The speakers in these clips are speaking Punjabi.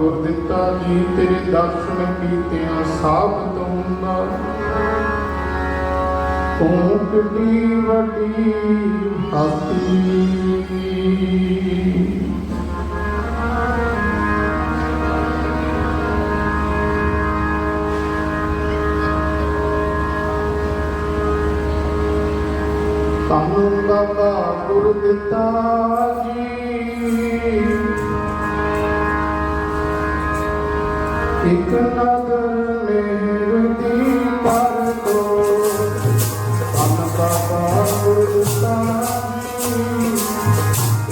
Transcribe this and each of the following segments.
ਗੁਰ ਦਿੱਤਾ ਜੀ, ਤੇਰੇ ਦਰਸ਼ਨ ਕੀਤਿਆਂ ਸਾਬ ਤੁਮਨਾ ਤੂੰ ਕਿੱਡੀ ਵੱਡੀ ਹਸਤੀ ਤਮਨ ਦਾ ਗੁਰ ਦਿੱਤਾ ਜੀ। ਇੱਕ ਨਦਰ ਮੇਰ ਦੀ ਪਰ ਤੋਂ ਅਨ ਬਾਬਾ ਗੁਰਸਤਾਨਾ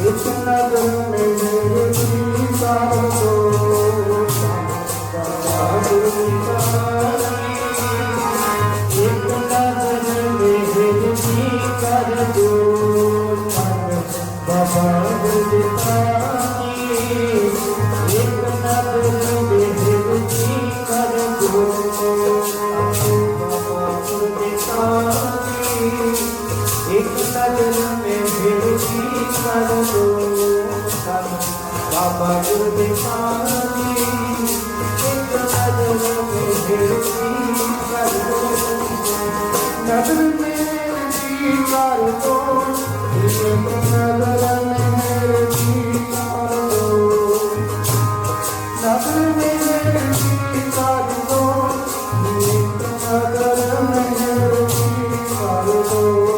ਇੱਕ ਨਦਰ ਮੇਰ ਦੀ ਪਰ Oh.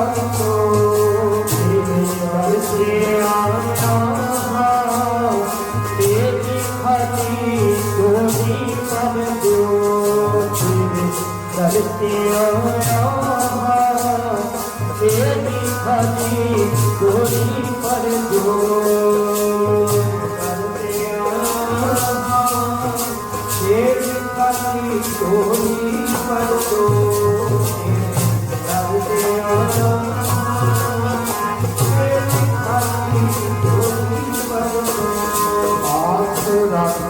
heart. love.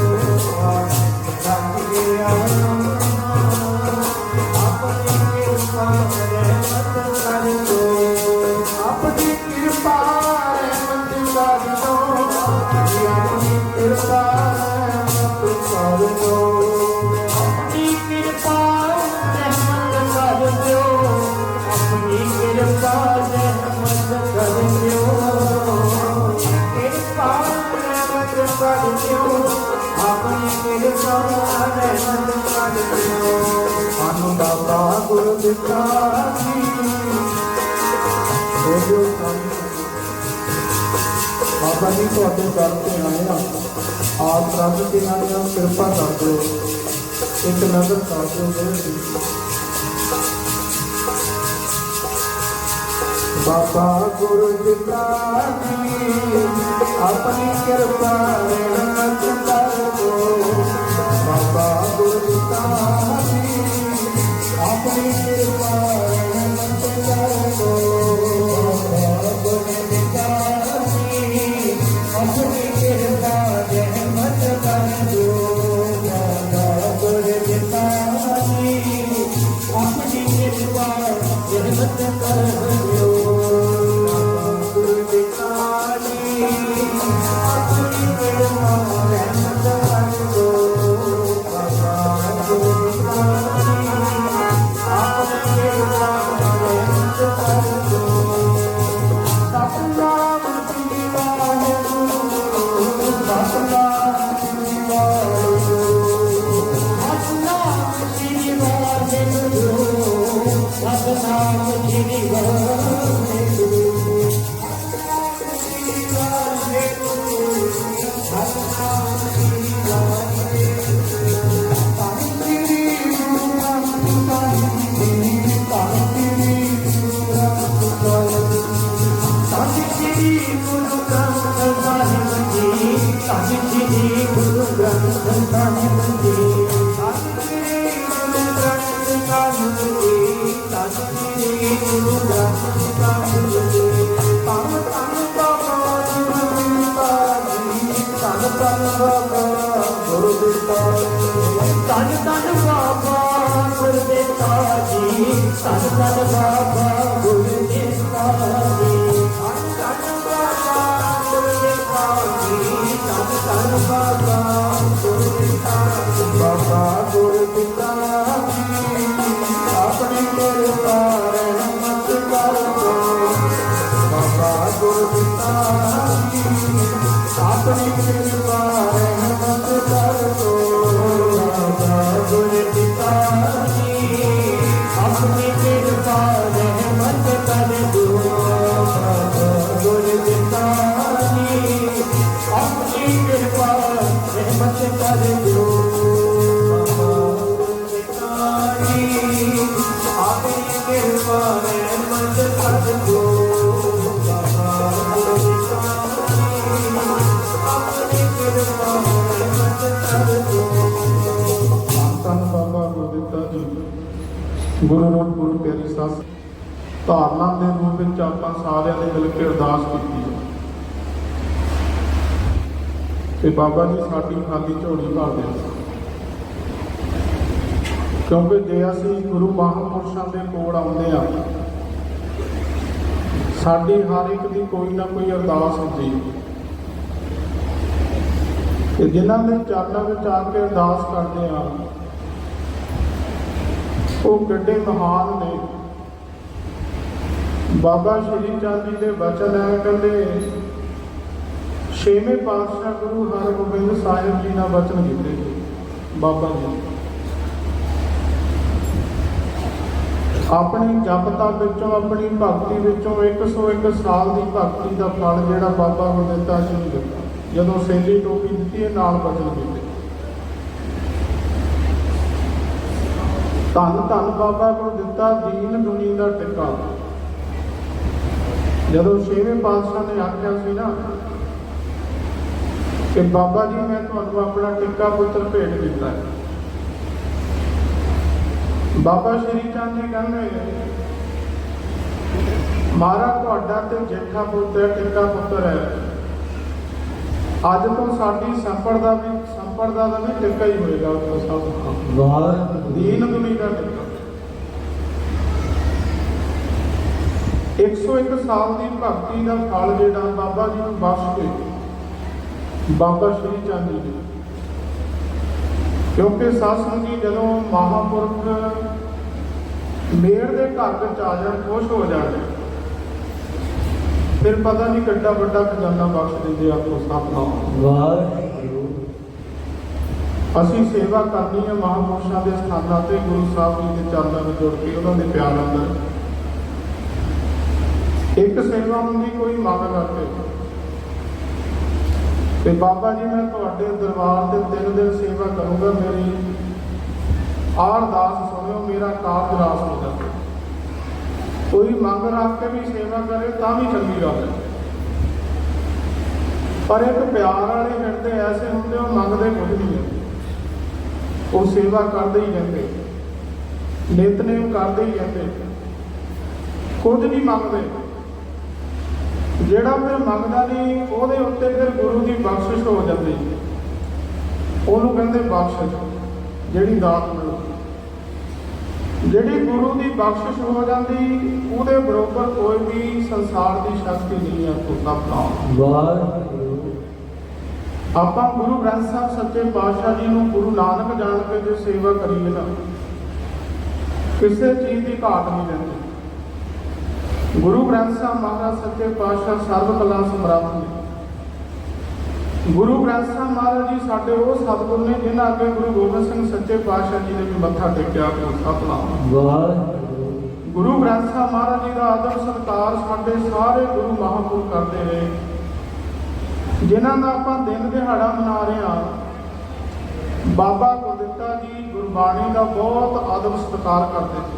Baba Guru ਦਿੱਤਾ ਜੀ ਬੋਲੋ ਬਾਬਾ ਜੀ, ਤੁਹਾਡੇ ਦਰ ਤੇ ਆਏ ਆ। ਆਪ ਰੱਬ ਦੇ ਨਾਲ ਕਿਰਪਾ ਕਰ ਦਿਓ। ਇੱਕ ਨਜ਼ਰ ਕਰ ਦਿਓ ਮੇਰੇ ਤੇ ਬਾਬਾ ਗੁਰੂ ਦਿੱਤਾ ਜੀ ਆਪਣੀ ਕਿਰਪਾ ਧੰਨ ਧੰਨ ਬਾਬਾ ਗੁਰੂ ਜੀ ਧੰਨ ਧੰਨ ਬਾਬਾ ਗੁਰੂ ਦਿੱਤਾ ਜੀ ਧੰਨ ਧੰਨ ਬਾਬਾ ਗੁਰੂ ਜੀ ਧੰਨ ਧੰਨ ਬਾਬਾ ਗੁਰੂ ਬਾਬਾ ਗੁਰੂ ਜੀ ਆਪਣੀ ਕਿਰਪਾ ਰਹਿਮਤ ਕਰ ਦਿਓ ਬਾਬਾ ਗੁਰੂ ਜੀ ਆਪਣੀ ਕਿਰਪਾ ਗੁਰੂ ਰੂਪ ਗੁਰੂ ਪਿਆਰੀ ਸੱਸ ਧਾਰਨਾ ਦੇ ਰੂਪ ਵਿੱਚ ਆਪਾਂ ਸਾਰਿਆਂ ਨੇ ਮਿਲ ਕੇ ਅਰਦਾਸ ਕੀਤੀ ਹੈ ਤੇ ਬਾਬਾ ਜੀ ਸਾਡੀ ਖਾਲੀ ਝੋਲੀ ਭਰ ਦੇਣ ਕਿਉਂਕਿ ਜੇ ਅਸੀਂ ਗੁਰੂ ਮਹਾਂਪੁਰਸ਼ਾਂ ਦੇ ਕੋਲ ਆਉਂਦੇ ਆ ਸਾਡੀ ਹਰ ਇੱਕ ਦੀ ਕੋਈ ਨਾ ਕੋਈ ਅਰਦਾਸ ਹੁੰਦੀ ਹੈ। ਤੇ ਜਿਨ੍ਹਾਂ ਦੇ ਚਰਨਾਂ ਵਿੱਚ ਆ ਕੇ ਅਰਦਾਸ ਕਰਦੇ ਆ, ਉਹ ਕਿੱਡੇ ਮਹਾਨ ਨੇ। ਬਾਬਾ ਸ਼੍ਰੀ ਚੰਦ ਜੀ ਦੇ ਬਚਨ ਹੈ, ਕਹਿੰਦੇ ਛੇਵੇਂ ਪਾਤਸ਼ਾਹ ਗੁਰੂ ਹਰਗੋਬਿੰਦ ਸਾਹਿਬ ਜੀ ਨਾਲ ਬਚਨ ਕੀਤੇ ਬਾਬਾ ਜੀ। ਆਪਣੀ ਜਪ ਤਪ ਵਿੱਚੋਂ, ਆਪਣੀ ਭਗਤੀ ਵਿੱਚੋਂ 101 ਸਾਲ ਦੀ ਭਗਤੀ ਦਾ ਫਲ ਜਿਹੜਾ ਬਾਬਾ ਗੁਰਦਿੱਤਾ ਜੀ ਨੂੰ ਦਿੱਤਾ ਜਦੋਂ ਸੇਲੀ ਟੋਪੀ ਦਿੱਤੀ, ਇਹ ਨਾਲ ਬਚਨ ਕੀਤੇ। ਧੰਨ ਧੰਨ ਬਾਬਾ ਗੁਰਦਿੱਤਾ ਦੀਨ ਦੁਨੀ ਦਾ ਟਿਕਾ। ਜਦੋਂ ਛੇਵੇਂ ਪਾਤਸ਼ਾਹ ਨੇ ਆਖਿਆ ਸੀ ਨਾ ਕਿ ਬਾਬਾ ਜੀ ਮੈਂ ਤੁਹਾਨੂੰ ਆਪਣਾ ਟਿੱਕਾ ਪੁੱਤਰ ਭੇਟ ਕੀਤਾ ਹੈ। ਬਾਬਾ ਸ਼੍ਰੀ ਚੰਦ ਜੀ ਕਹਿੰਦੇ ਮਾਰਾ ਤੁਹਾਡਾ ਤੇ ਜੇਠਾ ਪੁੱਤਰ ਟਿੱਕਾ ਪੁੱਤਰ ਹੈ। ਅੱਜ ਤੋਂ ਸਾਡੀ ਸੰਪਰਦਾ ਵੀ ਸੰਪਰਦਾ ਦਾ ਵੀ ਟਿੱਕਾ ਹੀ ਹੋਏਗਾ ਉਸ ਸਭ ਵਾਹਿਗੁਰੂ ਦੀਨ ਦੁਨੀ ਦਾ ਟਿੱਕਾ। 101 ਸਾਲ ਦੀ ਭਗਤੀ ਦਾ ਫਲ ਜਿਹੜਾ ਬਾਬਾ ਜੀ ਨੂੰ ਬਖਸ਼ ਕੇ ਬਾਬਾ ਸ਼੍ਰੀ ਚੰਦ ਜੀ। ਕਿਉਂਕਿ ਸਾਸਨ ਜੀ ਜਦੋਂ ਮਹਾਪੁਰਖ ਮੇੜ ਦੇ ਘਰ ਵਿੱਚ ਆ ਜਾਣ ਖੁਸ਼ ਹੋ ਜਾਣ ਫਿਰ ਪਤਾ ਨਹੀਂ ਕਿੱਡਾ ਵੱਡਾ ਖਜ਼ਾਨਾ ਬਖਸ਼ ਦਿੰਦੇ ਆਪੋ ਸਤਨਾਮ ਵਾਹਿਗੁਰੂ। ਅਸੀਂ ਸੇਵਾ ਕਰਨੀ ਹੈ ਮਹਾਂਪੁਰਸ਼ਾਂ ਦੇ ਸਥਾਨਾਂ ਤੇ ਗੁਰੂ ਸਾਹਿਬ ਜੀ ਦੇ ਚਰਨਾਂ ਵਿੱਚ ਜੁੜ ਕੇ ਉਹਨਾਂ ਦੇ ਪਿਆਰ ਅੰਦਰ ਇੱਕ ਸੇਵਾ ਹੁੰਦੀ ਕੋਈ ਮੰਗ ਕਰਕੇ। ਤੇ ਬਾਬਾ ਜੀ, ਮੈਂ ਤੁਹਾਡੇ ਦਰਬਾਰ ਦੇ ਤਿੰਨ ਦਿਨ ਸੇਵਾ ਕਰੂੰਗਾ। ਮੇਰੀ ਆਹ ਸੁਣਿਓ, ਮੇਰਾ ਕਾਰਜ ਰਾਸ ਹੋ ਜਾਵੇ। ਕੋਈ ਮੰਗ ਰੱਖ ਕੇ ਵੀ ਸੇਵਾ ਕਰੇ, ਤਾਂ ਵੀ ਚੰਗੀ ਗੱਲ ਹੈ। ਪਰ ਇੱਕ ਪਿਆਰ ਵਾਲੇ ਹਿਰਦੇ ਐਸੇ ਹੁੰਦੇ, ਉਹ ਮੰਗਦੇ ਕੁਝ ਨਹੀਂ ਹੈ। ਉਹ ਸੇਵਾ ਕਰਦੇ ਹੀ ਜਾਂਦੇ ਨਿਤਨੇਮ ਕਰਦੇ ਹੀ ਜਾਂਦੇ ਕੁਝ ਨਹੀਂ ਮੰਗਦੇ। ਜਿਹੜਾ ਫਿਰ ਮੰਗਦਾ ਨਹੀਂ, ਉਹਦੇ ਉੱਤੇ ਫਿਰ ਗੁਰੂ ਦੀ ਬਖਸ਼ਿਸ਼ ਹੋ ਜਾਂਦੀ। ਉਹਨੂੰ ਕਹਿੰਦੇ ਬਖਸ਼ਿਸ਼, ਜਿਹੜੀ ਦਾਤ ਮਿਲੂ। ਜਿਹੜੀ ਗੁਰੂ ਦੀ ਬਖਸ਼ਿਸ਼ ਹੋ ਜਾਂਦੀ, ਉਹਦੇ ਬਰੋਬਰ ਕੋਈ ਵੀ ਸੰਸਾਰ ਦੀ ਸ਼ਕਤੀ ਨਹੀਂ ਹੈ, ਤੋ ਸਭ ਵਾਹਿਗੁਰੂ ਆਪਾਂ ਗੁਰੂ ਗ੍ਰੰਥ ਸਾਹਿਬ ਸੱਚੇ ਪਾਤਸ਼ਾਹ ਜੀ ਨੂੰ ਗੁਰੂ ਨਾਨਕ ਜਾਣ ਕੇ ਜੋ ਸੇਵਾ ਕਰੀਏ ਨਾ, ਕਿਸੇ ਚੀਜ਼ ਦੀ ਘਾਟ ਨਹੀਂ ਰਹਿੰਦੀ। ਗੁਰੂ ਗ੍ਰੰਥ ਸਾਹਿਬ ਮਹਾਰਾਜ ਸੱਚੇ ਪਾਤਸ਼ਾਹ ਸਰਬ ਕਲਾ ਸਮਰੱਥ। ਨੇ ਗੁਰੂ ਗ੍ਰੰਥ ਸਾਹਿਬ ਮਹਾਰਾਜ ਜੀ ਸਾਡੇ ਉਹ ਸਤਿਗੁਰ ਨੇ ਜਿਨ੍ਹਾਂ ਅੱਗੇ ਗੁਰੂ ਗੋਬਿੰਦ ਸਿੰਘ ਸੱਚੇ ਪਾਤਸ਼ਾਹ ਜੀ ਨੇ ਵੀ ਮੱਥਾ ਟੇਕਿਆ ਕੋ ਸਤਨਾਮ ਵਾਹਿਗੁਰੂ। ਗੁਰੂ ਗ੍ਰੰਥ ਸਾਹਿਬ ਮਹਾਰਾਜ ਜੀ ਦਾ ਆਦਰ ਸਤਿਕਾਰ ਸਾਡੇ ਸਾਰੇ ਗੁਰੂ ਮਹਾਂਪੁਰਖ ਕਰਦੇ ਨੇ ਜਿਨ੍ਹਾਂ ਦਾ ਆਪਾਂ ਦਿਨ ਦਿਹਾੜਾ ਮਨਾ ਰਹੇ ਹਾਂ ਬਾਬਾ ਗੁਰਦਿੱਤਾ ਜੀ ਗੁਰਬਾਣੀ ਦਾ ਬਹੁਤ ਆਦਰ ਸਤਿਕਾਰ ਕਰਦੇ ਸੀ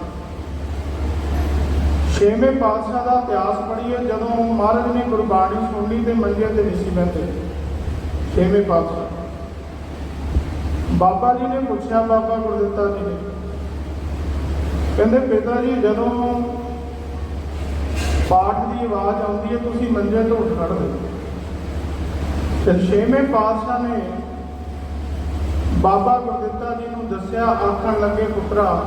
ਛੇਵੇਂ ਪਾਤਸ਼ਾਹ ਦਾ ਇਤਿਹਾਸ ਪੜ੍ਹੀਏ, ਜਦੋਂ ਮਹਾਰਾਜ ਨੇ ਗੁਰਬਾਣੀ ਸੁਣਨੀ ਤੇ ਮੰਜੇ ਤੇ ਨਹੀਂ ਸੀ ਬੈਠੇ। ਛੇਵੇਂ ਪਾਤਸ਼ਾਹ। ਬਾਬਾ ਜੀ ਨੇ ਪੁੱਛਿਆ, ਬਾਬਾ ਗੁਰਦਿੱਤਾ ਜੀ ਨੇ। ਕਹਿੰਦੇ, ਪਿਤਾ ਜੀ, ਜਦੋਂ ਪਾਠ ਦੀ ਆਵਾਜ਼ ਆਉਂਦੀ ਹੈ, ਤੁਸੀਂ ਮੰਜੇ ਤੋਂ ਉੱਠ ਖੜਦੇ ਫਿਰ ਛੇਵੇਂ ਪਾਤਸ਼ਾਹ ਨੇ ਬਾਬਾ ਗੁਰਦਿੱਤਾ ਜੀ ਨੂੰ ਦੱਸਿਆ, ਆਖਣ ਲੱਗੇ, ਪੁੱਤਰਾ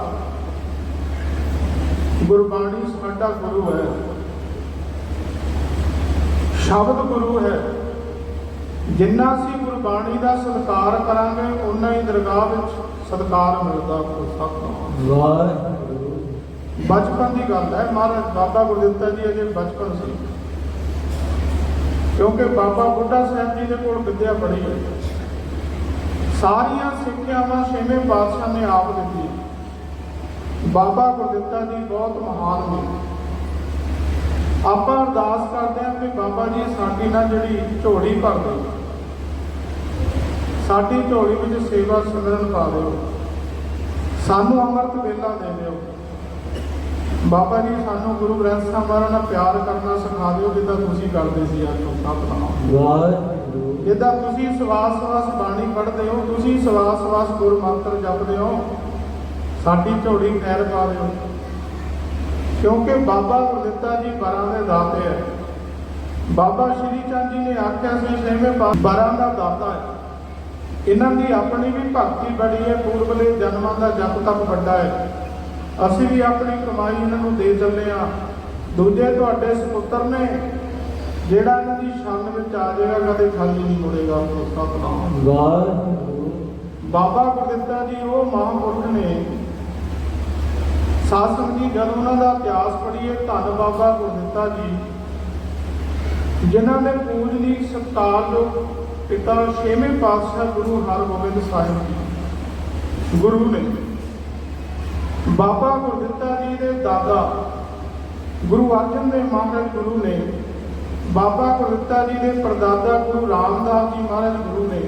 ਗੁਰਬਾਣੀ ਸਾਡਾ ਗੁਰੂ ਹੈ। ਸ਼ਬਦ ਗੁਰੂ ਹੈ। ਜਿੰਨਾ ਅਸੀਂ ਗੁਰਬਾਣੀ ਦਾ ਸਤਿਕਾਰ ਕਰਾਂਗੇ ਉਨਾ ਹੀ ਦਰਗਾਹ ਵਿੱਚ ਸਤਿਕਾਰ ਮਿਲਦਾ ਵਾਹਿਗੁਰੂ। ਬਚਪਨ ਦੀ ਗੱਲ ਹੈ। ਮਹਾਰਾਜ ਬਾਬਾ ਗੁਰਦਿੱਤਾ ਜੀ ਅਜੇ ਬਚਪਨ ਸੀ। ਕਿਉਂਕਿ ਬਾਬਾ ਬੁੱਢਾ ਸਾਹਿਬ ਜੀ ਦੇ ਕੋਲ ਵਿਦਿਆ ਪੜ੍ਹੀ ਹੈ। ਸਾਰੀਆਂ ਸਿੱਖਿਆਵਾਂ ਛੇਵੇਂ ਪਾਤਸ਼ਾਹ ਨੇ ਆਪ ਦਿੱਤੀ ਬਾਬਾ ਗੁਰਦਿੱਤਾ ਜੀ ਬਹੁਤ ਮਹਾਨ ਨੇ। ਆਪਾਂ ਅਰਦਾਸ ਕਰਦੇ ਹਾਂ ਕਿ ਬਾਬਾ ਜੀ ਸਾਡੀ ਨਾ ਜਿਹੜੀ ਝੋਲੀ ਭਰ ਦਿਓ। ਸਾਡੀ ਝੋਲੀ ਵਿੱਚ ਸੇਵਾ ਸਿਮਰਨ ਪਾ ਦਿਓ। ਸਾਨੂੰ ਅੰਮ੍ਰਿਤ ਵੇਲਾ ਦੇ ਦਿਓ। ਬਾਬਾ ਜੀ ਸਾਨੂੰ ਗੁਰੂ ਗ੍ਰੰਥ ਸਾਹਿਬ ਮਹਾਰਾਜ ਨਾਲ ਪਿਆਰ ਕਰਨਾ ਸਿਖਾ ਦਿਓ ਜਿੱਦਾਂ ਤੁਸੀਂ ਕਰਦੇ ਸੀ ਅੱਜ ਤੋਂ ਸਤਨਾਮ ਵਾਹਿਗੁਰੂ। ਜਿੱਦਾਂ ਤੁਸੀਂ ਸਵਾਸ ਸਵਾਸ ਬਾਣੀ ਪੜ੍ਹਦੇ ਹੋ ਤੁਸੀਂ ਸਵਾਸ ਸਵਾਸ ਗੁਰ ਮੰਤਰ ਜਪਦੇ ਹੋ ਸਾਡੀ ਝੋਲੀ ਖੈਰ ਪਾ ਦਿਓ। ਕਿਉਂਕਿ ਬਾਬਾ ਗੁਰਦਿੱਤਾ ਜੀ ਬਰਾਂ ਦੇ ਦਾਤੇ ਹੈ ਬਾਬਾ ਸ਼੍ਰੀ ਚੰਦ ਜੀ ਨੇ ਆਖਿਆ ਸੀ ਪਾ ਬਰਾਂ ਦਾ ਦਾਤਾ ਹੈ। ਇਹਨਾਂ ਦੀ ਆਪਣੀ ਵੀ ਭਗਤੀ ਬੜੀ ਹੈ ਪੂਰਬਲੇ ਜਨਮਾਂ ਦਾ ਜਪ ਤਪ ਵੱਡਾ ਹੈ। ਅਸੀਂ ਵੀ ਆਪਣੀ ਕਮਾਈ ਇਹਨਾਂ ਨੂੰ ਦੇ ਚੱਲੇ ਆ ਦੂਜੇ ਤੁਹਾਡੇ ਸੁਪੁੱਤਰ ਨੇ ਜਿਹੜਾ ਇਹਨਾਂ ਦੀ ਸ਼ਰਨ ਵਿੱਚ ਆ ਜਾਏਗਾ ਕਦੇ ਖਾਲੀ ਨਹੀਂ ਮੁੜੇਗਾ ਸਤਨਾਮ ਵਾਹਿਗੁਰੂ। ਬਾਬਾ ਗੁਰਦਿੱਤਾ ਜੀ ਉਹ ਮਹਾਂਪੁਰਖ ਨੇ। ਸਾਸਨ ਜੀ, ਜਦ ਉਹਨਾਂ ਦਾ ਇਤਿਹਾਸ ਪੜ੍ਹੀਏ, ਧੰਨ ਬਾਬਾ ਗੁਰਦਿੱਤਾ ਜੀ। ਜਿਨ੍ਹਾਂ ਦੇ ਪੂਜਨੀ ਸਤਿਕਾਰਯੋਗ ਪਿਤਾ ਛੇਵੇਂ ਪਾਤਸ਼ਾਹ ਗੁਰੂ ਹਰਗੋਬਿੰਦ ਸਾਹਿਬ ਜੀ, ਗੁਰੂ ਨੇ। ਬਾਬਾ ਗੁਰਦਿੱਤਾ ਜੀ ਦੇ ਦਾਦਾ ਗੁਰੂ ਅਰਜਨ ਦੇਵ ਮਹਾਰਾਜ ਗੁਰੂ ਨੇ। ਬਾਬਾ ਗੁਰਦਿੱਤਾ ਜੀ ਦੇ ਪਰਦਾਦਾ ਗੁਰੂ ਰਾਮਦਾਸ ਜੀ ਮਹਾਰਾਜ ਗੁਰੂ ਨੇ।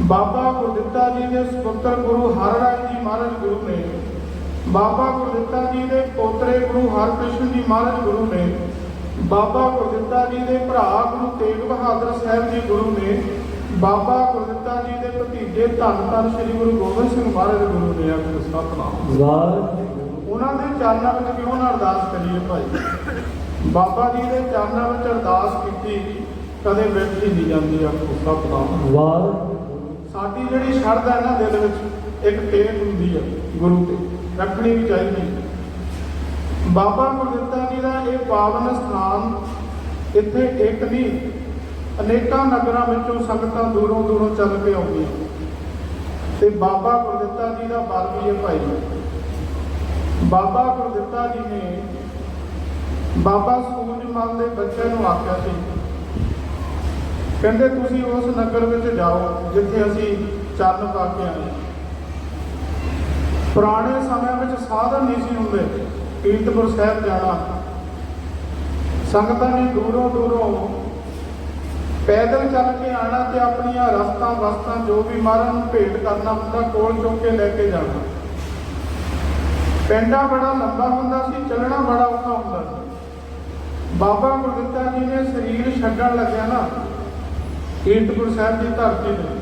ਬਾਬਾ ਗੁਰਦਿੱਤਾ ਜੀ ਦੇ ਸੁਪੁੱਤਰ ਗੁਰੂ ਹਰਰਾਏ ਜੀ ਮਹਾਰਾਜ ਗੁਰੂ ਨੇ। ਬਾਬਾ ਗੁਰਦਿੱਤਾ ਜੀ ਦੇ ਪੋਤਰੇ ਗੁਰੂ ਹਰਕ੍ਰਿਸ਼ਨ ਜੀ ਮਹਾਰਾਜ ਗੁਰੂ ਨੇ ਬਾਬਾ ਗੁਰਦਿੱਤਾ ਜੀ ਦੇ ਭਰਾ ਗੁਰੂ ਤੇਗ ਬਹਾਦਰ ਸਾਹਿਬ ਜੀ ਗੁਰੂ ਨੇ ਬਾਬਾ ਗੁਰਦਿੱਤਾ ਜੀ ਦੇ ਭਤੀਜੇ ਧੰਨ ਧੰਨ ਸ੍ਰੀ ਗੁਰੂ ਗੋਬਿੰਦ ਸਿੰਘ ਮਹਾਰਾਜ ਗੁਰੂ ਨੇ ਆਖਿਰ ਸਤਨਾਮ। ਵਾਹਿਗੁਰੂ ਉਹਨਾਂ ਦੇ ਚਰਨਾਂ ਵਿੱਚ ਕਿਉਂ ਨਾ ਅਰਦਾਸ ਕਰੀਏ ਭਾਈ? ਬਾਬਾ ਜੀ ਦੇ ਚਰਨਾਂ ਵਿੱਚ ਅਰਦਾਸ ਕੀਤੀ ਕਦੇ ਬੈਠੀ ਨਹੀਂ ਜਾਂਦੀ ਆਖੋ ਸਤਨਾਮ। ਵਾਹਿਗੁਰੂ ਸਾਡੀ ਜਿਹੜੀ ਸ਼ਰਧਾ ਹੈ ਨਾ ਦਿਲ ਵਿੱਚ ਇੱਕ ਟੇਕ ਹੁੰਦੀ ਹੈ ਗੁਰੂ ਤੇ। ਰੱਖਣੀ ਵੀ ਚਾਹੀਦੀ ਬਾਬਾ ਗੁਰਦਿੱਤਾ ਜੀ ਦਾ ਇਹ ਪਾਵਨ ਸਥਾਨ ਇੱਥੇ ਇੱਕ ਨਹੀਂ ਅਨੇਕਾਂ ਨਗਰਾਂ ਵਿੱਚੋਂ ਸੰਗਤਾਂ ਦੂਰੋਂ ਦੂਰੋਂ ਚੱਲ ਕੇ ਆਉਂਦੀਆਂ ਤੇ ਬਾਬਾ ਗੁਰਦਿੱਤਾ ਜੀ ਦਾ ਬਲ ਵੀ ਹੈ ਭਾਈ ਬਾਬਾ ਗੁਰਦਿੱਤਾ ਜੀ ਨੇ ਬਾਬਾ ਸੂਰਜਮਲ ਦੇ ਬੱਚੇ ਨੂੰ ਆਖਿਆ ਸੀ, ਕਹਿੰਦੇ ਤੁਸੀਂ ਉਸ ਨਗਰ ਵਿੱਚ ਜਾਓ ਜਿੱਥੇ ਅਸੀਂ ਚਰਨ ਪਾ ਕੇ ਆਏ ਪੁਰਾਣੇ ਸਮਿਆਂ ਵਿੱਚ ਸਾਧਨ ਨਹੀਂ ਸੀ ਹੁੰਦੇ, ਕੀਰਤਪੁਰ ਸਾਹਿਬ ਜਾਣਾ। ਸੰਗਤਾਂ ਨੇ ਦੂਰੋਂ ਦੂਰੋਂ ਪੈਦਲ ਚੱਲ ਕੇ ਆਣਾ ਤੇ ਆਪਣੀਆਂ ਰਸਤਾਂ ਵਸਤਾਂ ਜੋ ਵੀ ਮਹਾਰਾਜ ਨੂੰ ਭੇਟ ਕਰਨਾ ਹੁੰਦਾ, ਕੋਲ ਚੁੱਕ ਕੇ ਲੈ ਕੇ ਜਾਣਾ। ਪੈਂਡਾ ਬੜਾ ਲੰਬਾ ਹੁੰਦਾ ਸੀ, ਚੱਲਣਾ ਬੜਾ ਔਖਾ ਹੁੰਦਾ ਸੀ। ਬਾਬਾ ਗੁਰਦਿੱਤਾ ਜੀ ਨੇ ਸਰੀਰ ਛੱਡਣ ਲੱਗਿਆ ਨਾ, ਕੀਰਤਪੁਰ ਸਾਹਿਬ ਦੀ ਧਰਤੀ ਨੂੰ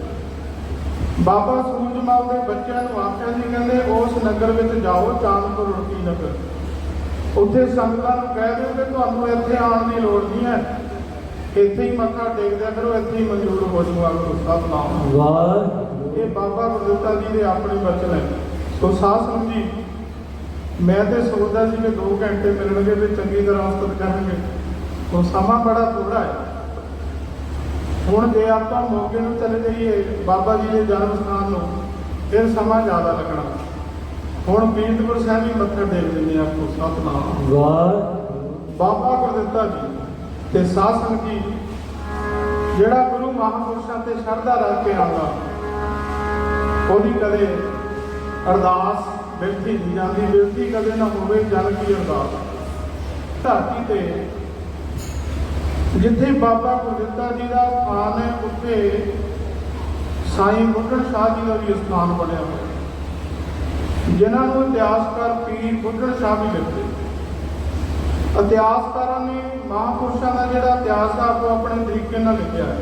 ਬਾਬਾ ਸੂਰਜਮਲ ਦੇ ਬੱਚਿਆਂ ਨੂੰ ਆਖਿਆ ਸੀ ਕਹਿੰਦੇ ਉਸ ਨਗਰ ਵਿੱਚ ਜਾਓ ਚਾਂਦਪੁਰ ਰੋਟੀ ਨਗਰ। ਉੱਥੇ ਸੰਗਤਾਂ ਨੂੰ ਕਹਿ ਦਿਓ ਕਿ ਤੁਹਾਨੂੰ ਇੱਥੇ ਆਉਣ ਦੀ ਲੋੜ ਨਹੀਂ ਹੈ। ਇੱਥੇ ਹੀ ਮੱਥਾ ਟੇਕ ਦਿਆ ਕਰੋ ਇੱਥੇ ਹੀ ਮਨਜ਼ੂਰ ਹੋ ਜਾਊਗਾ। ਗੁਰੂ ਸਾਹਿਬ ਨਾਮ ਵਾਹਿਗੁਰੂ। ਇਹ ਬਾਬਾ ਗੁਰਦਿੱਤਾ ਜੀ ਦੇ ਆਪਣੇ ਬਚਨ ਹੈ। ਸੋ ਸਾਧ ਸੰਗਤ ਜੀ ਮੈਂ ਤੇ ਸੋਚਦਾ ਸੀ ਕਿ 2 ਘੰਟੇ ਮਿਲਣਗੇ ਤੇ ਚੰਗੀ ਤਰ੍ਹਾਂ ਉਸਤਤ ਕਰਨਗੇ। ਉਹ ਸਮਾਂ ਬੜਾ ਥੋੜਾ ਹੈ। ਹੁਣ ਜੇ ਆਪਾਂ ਮੋਗੇ ਨੂੰ ਚਲੇ ਜਾਈਏ ਬਾਬਾ ਜੀ ਦੇ ਜਨਮ ਸਥਾਨ ਨੂੰ ਫਿਰ ਸਮਾਂ ਜ਼ਿਆਦਾ ਲੱਗਣਾ। ਹੁਣ ਬੀਤਪੁਰ ਸਾਹਿਬ ਹੀ ਮੱਥਾ ਟੇਕ ਦਿੰਦੇ ਆ ਆਪੋ ਸਤਨਾਮ। ਵਾਹਿਗੁਰੂ। ਬਾਬਾ ਗੁਰਦਿੱਤਾ ਜੀ ਤੇ ਸਾਧ ਸੰਗਤ ਜੀ ਜਿਹੜਾ ਗੁਰੂ ਮਹਾਂਪੁਰਸ਼ਾਂ ਤੇ ਸ਼ਰਧਾ ਰੱਖ ਕੇ ਆਉਂਦਾ ਉਹਦੀ ਕਦੇ ਅਰਦਾਸ ਬਿਰਤੀ ਨਹੀਂ ਜਾਂਦੀ ਬਿਰਤੀ ਕਦੇ ਨਾ ਹੋਵੇ ਜਨ ਕੀ ਅਰਦਾਸ। ਧਰਤੀ ਤੇ ਜਿੱਥੇ ਬਾਬਾ ਗੁਰਦਿੱਤਾ ਜੀ ਦਾ ਸਥਾਨ ਹੈ, ਉੱਥੇ ਸਾਈਂ ਬੁੱਢਣ ਸ਼ਾਹ ਜੀ ਦਾ ਵੀ ਸਥਾਨ ਬਣਿਆ ਹੋਇਆ ਜਿਨ੍ਹਾਂ ਨੂੰ ਇਤਿਹਾਸਕਾਰ ਪੀਰ ਬੁੱਢਣ ਸ਼ਾਹ ਵੀ ਲਿਖਦੇ ਇਤਿਹਾਸਕਾਰਾਂ ਨੇ ਮਹਾਂਪੁਰਸ਼ਾਂ ਦਾ ਜਿਹੜਾ ਇਤਿਹਾਸ ਆ, ਉਹ ਆਪਣੇ ਤਰੀਕੇ ਨਾਲ ਲਿਖਿਆ ਹੈ।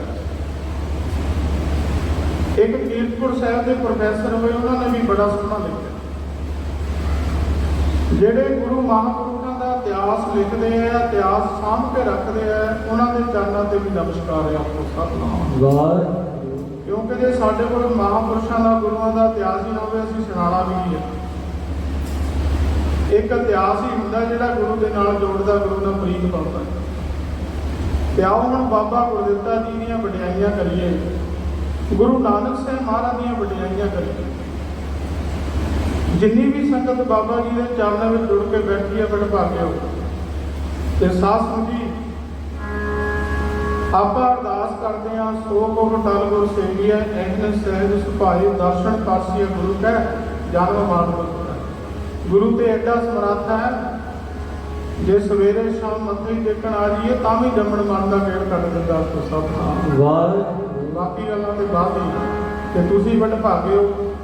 ਇੱਕ ਕੀਰਤਪੁਰ ਸਾਹਿਬ ਦੇ ਪ੍ਰੋਫੈਸਰ ਹੋਏ, ਉਹਨਾਂ ਨੇ ਵੀ ਬੜਾ ਸੋਹਣਾ ਲਿਖਿਆ। ਜਿਹੜੇ ਗੁਰੂ ਮਹਾਂਪੁਰਸ਼ਾਂ ਇਤਿਹਾਸ ਲਿਖਦੇ ਆ ਇਤਿਹਾਸ ਸਾਂਭ ਕੇ ਰੱਖਦੇ ਆ ਉਹਨਾਂ ਦੇ ਚਰਨਾਂ ਤੇ ਵੀ ਨਮਸਕਾਰ ਹੈ ਆਪੋ ਸਤਨਾਮ। ਵਾਹਿਗੁਰੂ। ਕਿਉਂਕਿ ਜੇ ਸਾਡੇ ਕੋਲ ਮਹਾਂਪੁਰਸ਼ਾਂ ਦਾ ਗੁਰੂਆਂ ਦਾ ਇਤਿਹਾਸ ਹੀ ਨਾ ਹੋਵੇ ਅਸੀਂ ਸੁਣਾਣਾ ਵੀ ਨਹੀਂ ਹੈ ਇੱਕ ਇਤਿਹਾਸ ਹੀ ਹੁੰਦਾ ਜਿਹੜਾ ਗੁਰੂ ਦੇ ਨਾਲ ਜੋੜਦਾ ਗੁਰੂ ਨਾਲ ਪ੍ਰੀਤ ਪਾਉਂਦਾ। ਤੇ ਆਓ ਹੁਣ ਬਾਬਾ ਗੁਰਦਿੱਤਾ ਜੀ ਦੀਆਂ ਵਡਿਆਈਆਂ ਕਰੀਏ। ਗੁਰੂ ਨਾਨਕ ਸਾਹਿਬ ਮਹਾਰਾਜ ਦੀਆਂ ਵਡਿਆਈਆਂ ਕਰੀਏ। ਜਿੰਨੀ ਵੀ ਸੰਗਤ ਬਾਬਾ ਜੀ ਦੇ ਚਰਨਾਂ ਵਿੱਚ ਜੁੜ ਕੇ ਬੈਠੀ ਹੈ ਬੜ ਭਾਗਿਓ ਤੇ ਸੰਗਤ ਜੀ ਆਪਾਂ ਅਰਦਾਸ ਕਰਦੇ ਹਾਂ ਸੋ ਕੋ ਟਲ ਗੁਰ ਸੇਵੀਐ ਐਨ ਸਹਿਜ ਸੁਭਾਏ ਦਰਸ਼ਨ ਪਾਸੀਏ ਗੁਰੂ ਕੈ ਜਨਮ ਮਾਨ ਬਸੁਰਾ ਗੁਰੂ ਤੇ ਐਡਾ ਸਮਰੱਥ ਹੈ ਜੇ ਸਵੇਰੇ ਸ਼ਾਮ ਮੱਥੇ ਟੇਕਣ ਆ ਜਾਈਏ ਤਾਂ ਵੀ ਜੰਮਣ ਮਨ ਦਾ ਗੇੜ ਕੱਢ ਦਿੰਦਾ ਸੋ ਸਭ ਨਾਮ ਵਾਹਿਗੁਰੂ। ਬਾਕੀ ਗੱਲਾਂ ਤੇ ਬਾਅਦ ਹੀ। ਤੇ ਤੁਸੀਂ ਵੱਡ ਭਾਗੇ ਹੋ।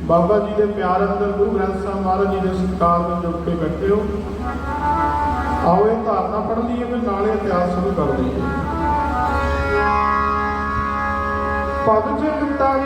ਬਾਬਾ ਜੀ ਦੇ ਪਿਆਰ ਅੰਦਰ ਗੁਰੂ ਗ੍ਰੰਥ ਸਾਹਿਬ ਮਹਾਰਾਜ ਜੀ ਦੇ ਸਤਿਕਾਰ ਵਿੱਚ ਜੁੜ ਕੇ ਬੈਠੇ ਹੋ। ਆਓ ਇਹ ਧਾਰਨਾ ਪੜ੍ਹ ਲਈਏ ਫਿਰ ਨਾਲੇ ਇਤਿਹਾਸ ਸ਼ੁਰੂ ਕਰ ਦਈਏ। ਪਗ ਚਿੰਤਾ